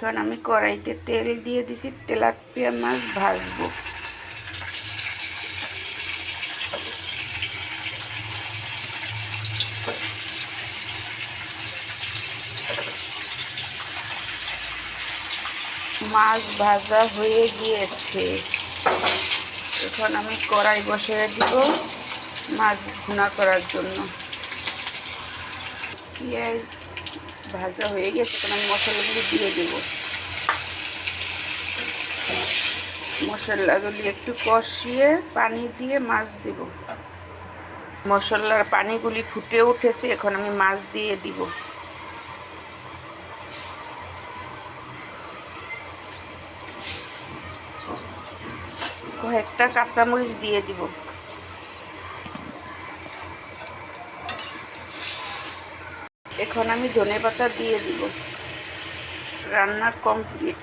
এখন আমি কড়াইতে তেল দিয়ে দিছি, তেলাপিয়া মাছ ভাজবো। মাছ ভাজা হয়ে গিয়েছে। এখন আমি কড়াই বসিয়ে দিব মাছ ভুনা করার জন্য। পেঁয়াজ ভাজা হয়ে গেছে, এখন আমি মশলাগুলি দিয়ে দেব। মশলাগুলি একটু কষিয়ে পানি দিয়ে মাছ দেব। মশলার পানিগুলি ফুটে উঠেছে, এখন আমি মাছ দিয়ে দিব। কয়েকটা কাঁচামরিচ দিয়ে দিব। এখন আমি ধনে পাতা দিয়ে দিব। রান্না কমপ্লিট।